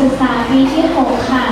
ศึกษาปีที่ 6 ค่ะ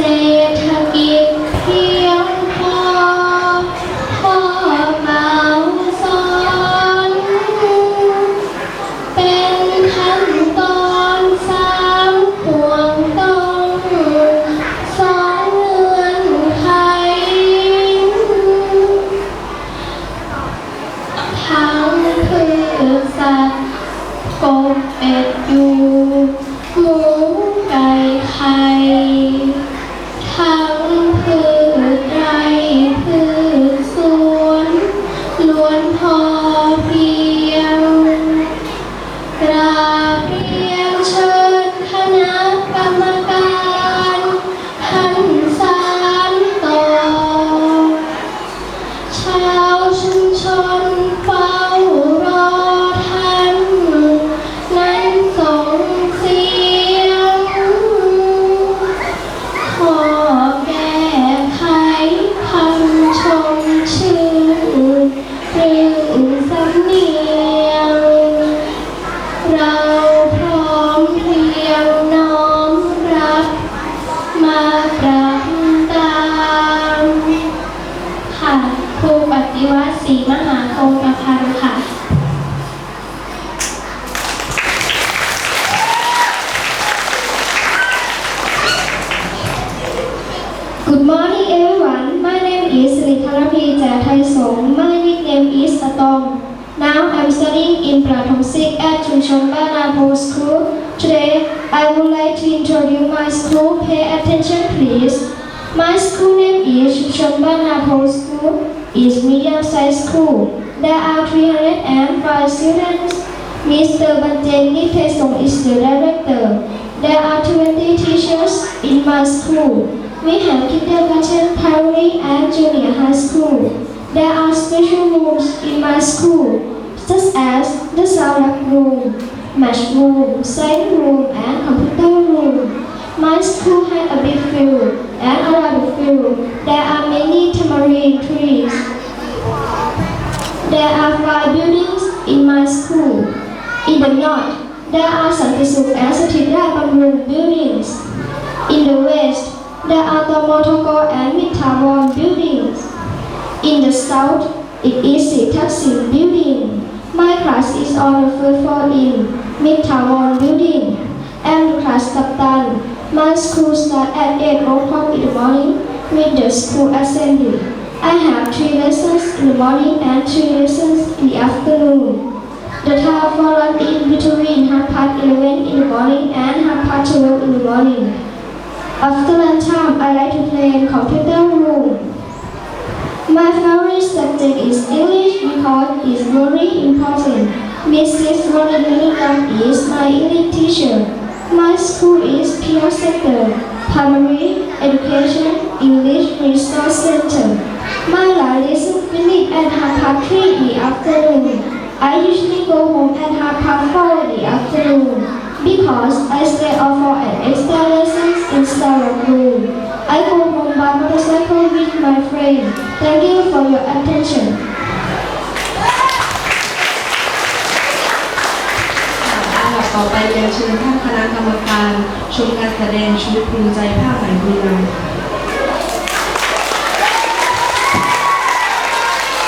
say สำเนียง เราพร้อมเพรียงน้อมรับ มาปรับตาม ค่ะครูปฏิวัติศรีมหาคง Now I'm studying in Pratham Sik at Chumchon Banapo School. Today I would like to introduce my school. Pay attention please. My school name is Chumchon Banapo School. It's medium sized school. There are 305 students. Mr. Banjen Nitesong is the director. There are 20 teachers in my school. We have kindergarten, primary, and junior high school. There are special rooms in my school, such as the sound room, math room, science room, and computer room. My school has a big field, and around the field, there are many tamarind trees. There are five buildings in my school. In the north, there are Santisuk and Satidra Bamrung buildings. In the west, there are the Tomotoko and Mitawon buildings. In the south, it is the Taksim building. My class is on the first floor in Mitawon building. I'm the class captain. My school starts at 8 o'clock in the morning with the school assembly. I have three lessons in the morning and three lessons in the afternoon. The time for lunch is between half past 11 in the morning and half past 12 in the morning. After lunchtime, I like to play in computer room. My favorite subject is English because it's very important. Mrs. Rodriguez is my English teacher. My school is Pure Center, Primary Education English Resource Center. My last is finished at half past three in the afternoon. I usually go home at half past four in the afternoon because I stay up for an extra lessons in Star room. I go with my friend. Thank you for your attention. ต่อไปเรียนเชิญท่านคณะกรรมการชมการแสดงชุดภูมิใจภาคไหนบุรีรัมย์